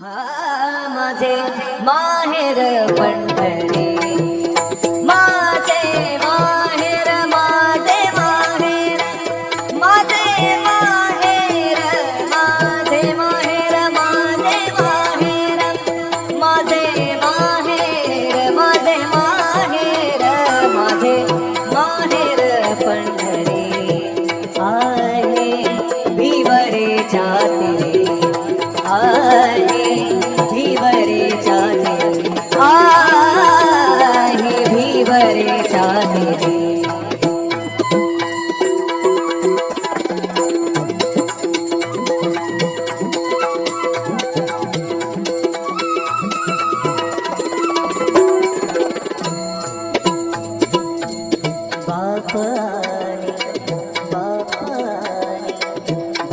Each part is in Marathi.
हा माझे माहेर पंढरी.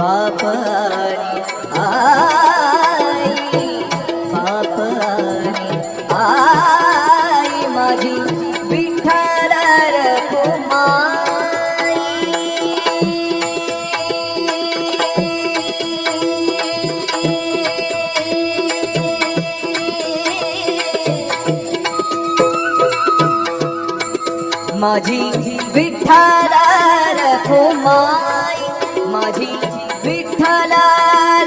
बापानी आई बापानी आई माझी विठ्ठल रखुमाई माझी विठ्ठल रखुमाई माझी विठ्ठल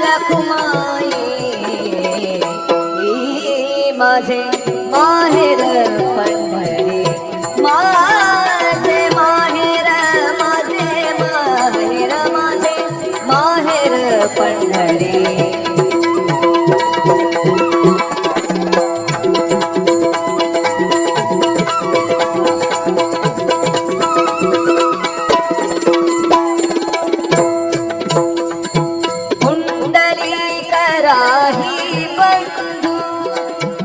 रखुमाई माझे माहेर राही बंधू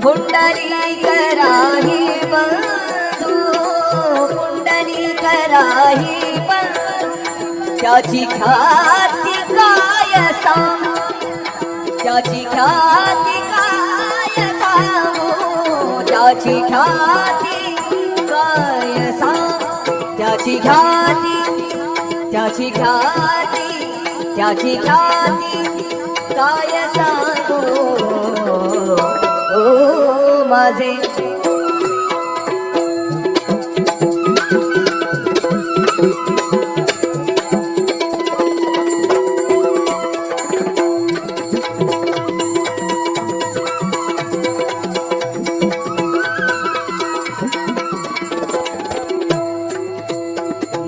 हुंडली कराही बंधू हुंडली कराही बंधू। त्याची ख्याती काय सांगू त्याची ख्याती काय सांगू त्याची ख्याती काय सांगू त्याची ख्याती त्याची ख्याती त्याची ख्याती माझे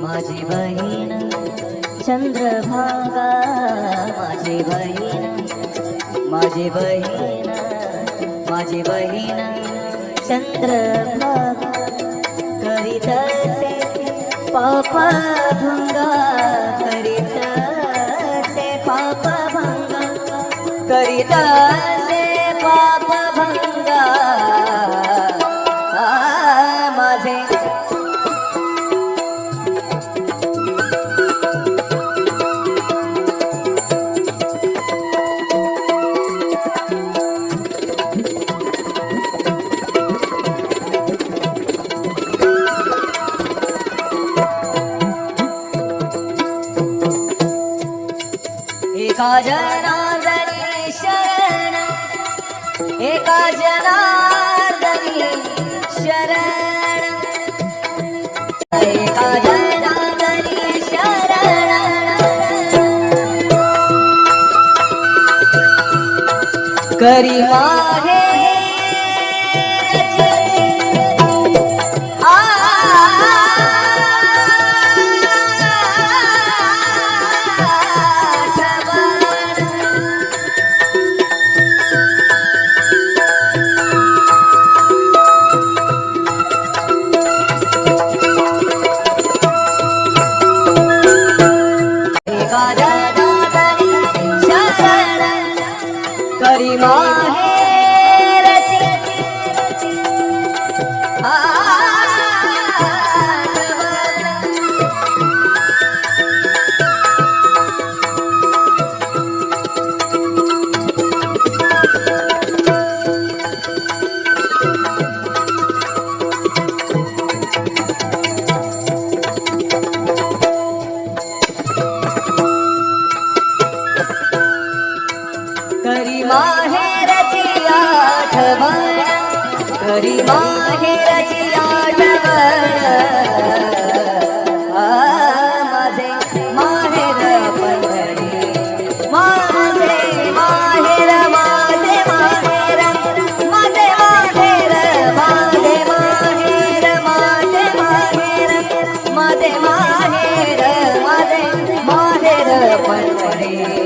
माझी बहीण चंद्रभागा माझी बहीण माझी बहीण माझी बहीण चंद्र करीत से पापा भंगा करीत से पापा भंगा करीत जनार्दनी शरण एका जनार्दनी शरण. एका जनार्दनी शरण. करी माहे करी माहेरची आठवण आ, माझे माहेर पंढरी. माझे माहेर माझे माहेर माझे माहेर माझे माहेर माझे माहेर माझे माहेर माझे माहेर पंढरी.